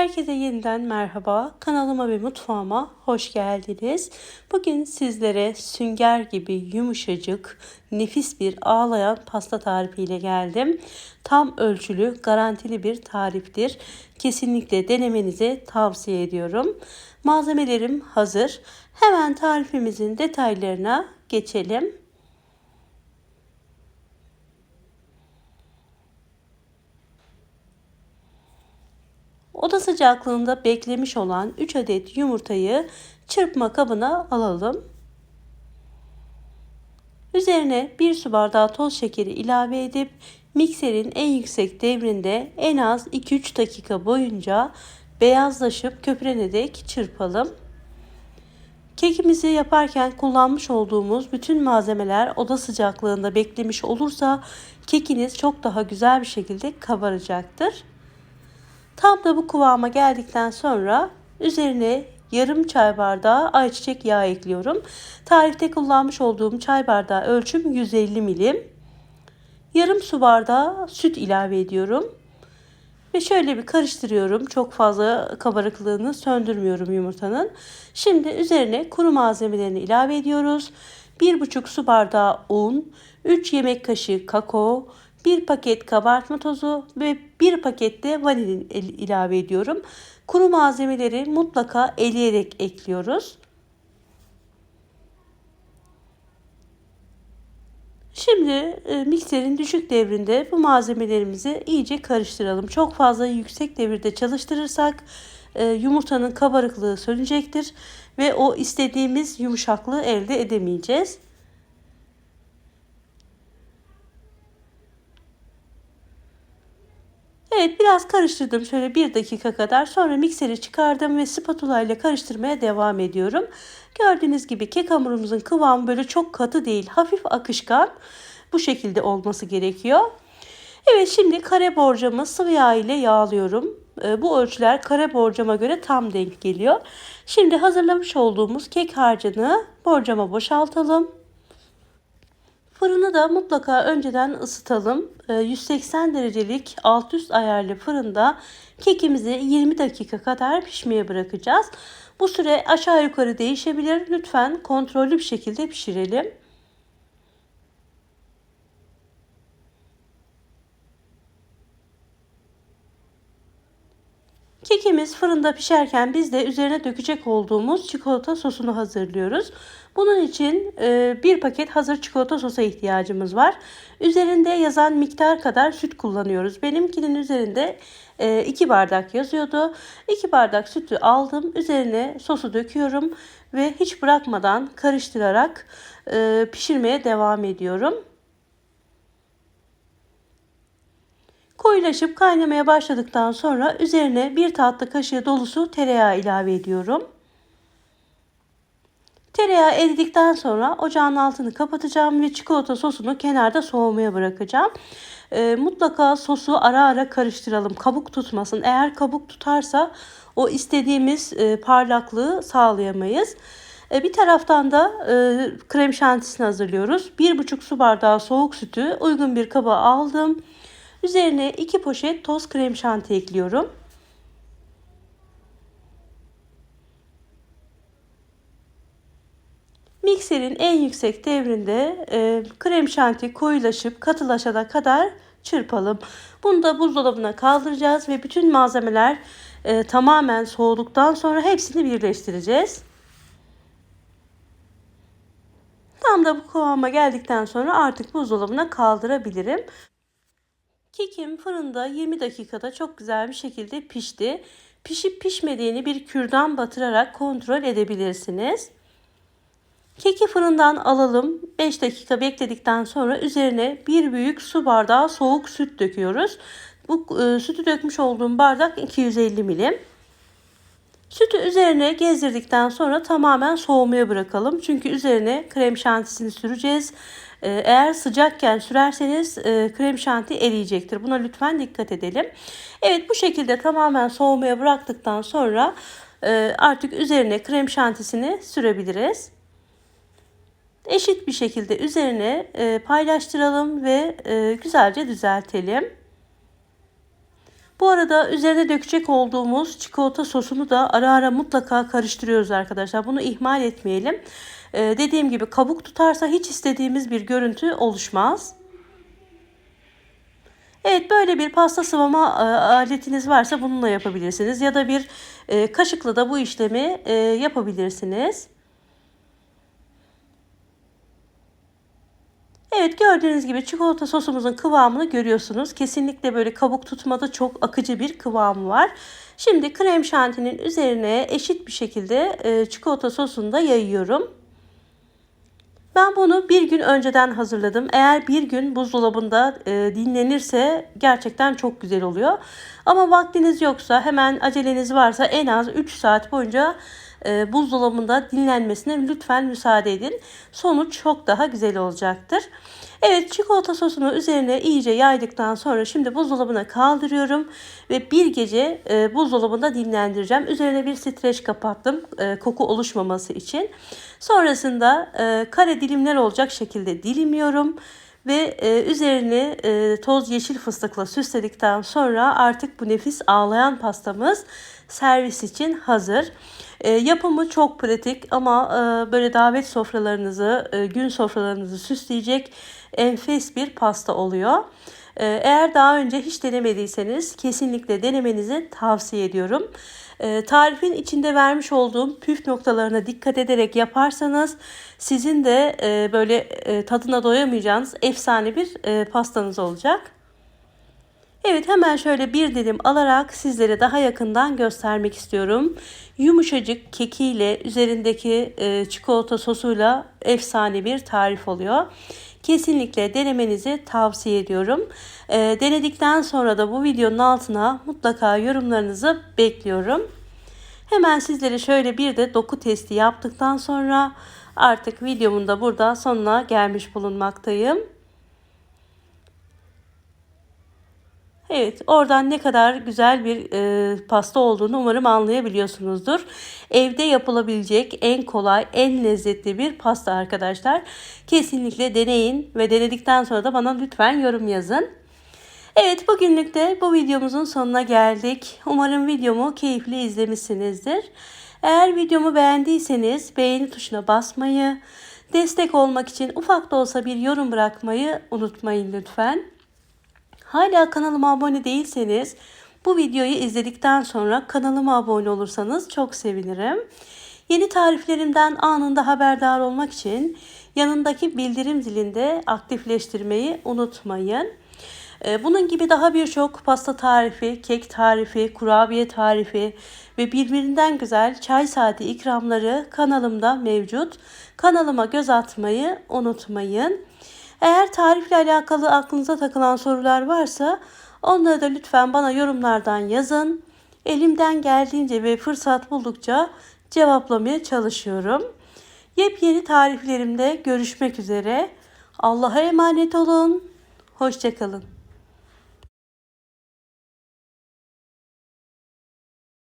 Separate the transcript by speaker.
Speaker 1: Herkese yeniden merhaba. Kanalıma ve mutfağıma hoş geldiniz. Bugün sizlere sünger gibi yumuşacık, nefis bir ağlayan pasta tarifiyle geldim. Tam ölçülü, garantili bir tariftir. Kesinlikle denemenizi tavsiye ediyorum. Malzemelerim hazır. Hemen tarifimizin detaylarına geçelim. Oda sıcaklığında beklemiş olan 3 adet yumurtayı çırpma kabına alalım. Üzerine 1 su bardağı toz şekeri ilave edip mikserin en yüksek devrinde en az 2-3 dakika boyunca beyazlaşıp köpürene dek çırpalım. Kekimizi yaparken kullanmış olduğumuz bütün malzemeler oda sıcaklığında beklemiş olursa kekiniz çok daha güzel bir şekilde kabaracaktır. Tam da bu kıvama geldikten sonra üzerine yarım çay bardağı ayçiçek yağı ekliyorum. Tarifte kullanmış olduğum çay bardağı ölçüm 150 milim. Yarım su bardağı süt ilave ediyorum. Ve şöyle bir karıştırıyorum. Çok fazla kabarıklığını söndürmüyorum yumurtanın. Şimdi üzerine kuru malzemelerini ilave ediyoruz. 1,5 su bardağı un, 3 yemek kaşığı kakao, 1 paket kabartma tozu ve 1 paket de vanilin ilave ediyorum. Kuru malzemeleri mutlaka eleyerek ekliyoruz. Şimdi e, mikserin düşük devrinde bu malzemelerimizi iyice karıştıralım. Çok fazla yüksek devirde çalıştırırsak e, yumurtanın kabarıklığı sönecektir ve o istediğimiz yumuşaklığı elde edemeyeceğiz. Evet biraz karıştırdım şöyle bir dakika kadar. Sonra mikseri çıkardım ve spatula ile karıştırmaya devam ediyorum. Gördüğünüz gibi kek hamurumuzun kıvamı böyle çok katı değil. Hafif akışkan bu şekilde olması gerekiyor. Evet şimdi kare borcamı sıvı yağ ile yağlıyorum. Ee, bu ölçüler kare borcama göre tam denk geliyor. Şimdi hazırlamış olduğumuz kek harcını borcama boşaltalım. Fırını da mutlaka önceden ısıtalım. 180 ee, derecelik alt üst ayarlı fırında kekimizi 20 dakika kadar pişmeye bırakacağız. Bu süre aşağı yukarı değişebilir. Lütfen kontrollü bir şekilde pişirelim. Kekimiz fırında pişerken biz de üzerine dökecek olduğumuz çikolata sosunu hazırlıyoruz. Bunun için e, bir paket hazır çikolata sosa ihtiyacımız var. Üzerinde yazan miktar kadar süt kullanıyoruz. Benimkinin üzerinde 2 e, bardak yazıyordu. 2 bardak sütü aldım. Üzerine sosu döküyorum ve hiç bırakmadan karıştırarak e, pişirmeye devam ediyorum. Koyulaşıp kaynamaya başladıktan sonra üzerine bir tatlı kaşığı dolusu tereyağı ilave ediyorum. Tereyağı eridikten sonra ocağın altını kapatacağım ve çikolata sosunu kenarda soğumaya bırakacağım. E, mutlaka sosu ara ara karıştıralım. Kabuk tutmasın. Eğer kabuk tutarsa o istediğimiz e, parlaklığı sağlayamayız. E, bir taraftan da e, krem şantisini hazırlıyoruz. 1,5 su bardağı soğuk sütü uygun bir kaba aldım. Üzerine 2 poşet toz krem şanti ekliyorum. Mikserin en yüksek devrinde e, krem şanti koyulaşıp katılaşana kadar çırpalım. Bunu da buzdolabına kaldıracağız ve bütün malzemeler e, tamamen soğuduktan sonra hepsini birleştireceğiz. Tam da bu kıvama geldikten sonra artık buzdolabına kaldırabilirim. Kekim fırında 20 dakikada çok güzel bir şekilde pişti. Pişip pişmediğini bir kürdan batırarak kontrol edebilirsiniz. Keki fırından alalım. 5 dakika bekledikten sonra üzerine bir büyük su bardağı soğuk süt döküyoruz. Bu e, sütü dökmüş olduğum bardak 250 milim. Sütü üzerine gezdirdikten sonra tamamen soğumaya bırakalım. Çünkü üzerine krem şantisini süreceğiz. E, eğer sıcakken sürerseniz e, krem şanti eriyecektir. Buna lütfen dikkat edelim. Evet bu şekilde tamamen soğumaya bıraktıktan sonra e, artık üzerine krem şantisini sürebiliriz eşit bir şekilde üzerine e, paylaştıralım ve e, güzelce düzeltelim. Bu arada üzerine dökecek olduğumuz çikolata sosunu da ara ara mutlaka karıştırıyoruz arkadaşlar. Bunu ihmal etmeyelim. Ee, dediğim gibi kabuk tutarsa hiç istediğimiz bir görüntü oluşmaz. Evet böyle bir pasta sıvama e, aletiniz varsa bununla yapabilirsiniz. Ya da bir e, kaşıkla da bu işlemi e, yapabilirsiniz. Evet gördüğünüz gibi çikolata sosumuzun kıvamını görüyorsunuz. Kesinlikle böyle kabuk tutmada çok akıcı bir kıvamı var. Şimdi krem şantinin üzerine eşit bir şekilde e, çikolata sosunu da yayıyorum. Ben bunu bir gün önceden hazırladım. Eğer bir gün buzdolabında e, dinlenirse gerçekten çok güzel oluyor. Ama vaktiniz yoksa hemen aceleniz varsa en az 3 saat boyunca e, buzdolabında dinlenmesine lütfen müsaade edin. Sonuç çok daha güzel olacaktır. Evet çikolata sosunu üzerine iyice yaydıktan sonra şimdi buzdolabına kaldırıyorum ve bir gece e, buzdolabında dinlendireceğim. Üzerine bir streç kapattım e, koku oluşmaması için. Sonrasında e, kare dilimler olacak şekilde dilimliyorum ve e, üzerini e, toz yeşil fıstıkla süsledikten sonra artık bu nefis ağlayan pastamız servis için hazır. E, yapımı çok pratik ama e, böyle davet sofralarınızı, e, gün sofralarınızı süsleyecek enfes bir pasta oluyor. E, eğer daha önce hiç denemediyseniz kesinlikle denemenizi tavsiye ediyorum. E, tarifin içinde vermiş olduğum püf noktalarına dikkat ederek yaparsanız sizin de e, böyle e, tadına doyamayacağınız efsane bir e, pastanız olacak. Evet hemen şöyle bir dilim alarak sizlere daha yakından göstermek istiyorum. Yumuşacık kekiyle üzerindeki e, çikolata sosuyla efsane bir tarif oluyor. Kesinlikle denemenizi tavsiye ediyorum. E, denedikten sonra da bu videonun altına mutlaka yorumlarınızı bekliyorum. Hemen sizlere şöyle bir de doku testi yaptıktan sonra artık videomun da burada sonuna gelmiş bulunmaktayım. Evet oradan ne kadar güzel bir e, pasta olduğunu umarım anlayabiliyorsunuzdur. Evde yapılabilecek en kolay, en lezzetli bir pasta arkadaşlar. Kesinlikle deneyin ve denedikten sonra da bana lütfen yorum yazın. Evet bugünlük de bu videomuzun sonuna geldik. Umarım videomu keyifli izlemişsinizdir. Eğer videomu beğendiyseniz beğeni tuşuna basmayı, destek olmak için ufak da olsa bir yorum bırakmayı unutmayın lütfen. Hala kanalıma abone değilseniz bu videoyu izledikten sonra kanalıma abone olursanız çok sevinirim. Yeni tariflerimden anında haberdar olmak için yanındaki bildirim zilinde aktifleştirmeyi unutmayın. Ee, bunun gibi daha birçok pasta tarifi, kek tarifi, kurabiye tarifi ve birbirinden güzel çay saati ikramları kanalımda mevcut. Kanalıma göz atmayı unutmayın. Eğer tarifle alakalı aklınıza takılan sorular varsa onları da lütfen bana yorumlardan yazın. Elimden geldiğince ve fırsat buldukça cevaplamaya çalışıyorum. Yepyeni tariflerimde görüşmek üzere. Allah'a emanet olun. Hoşçakalın.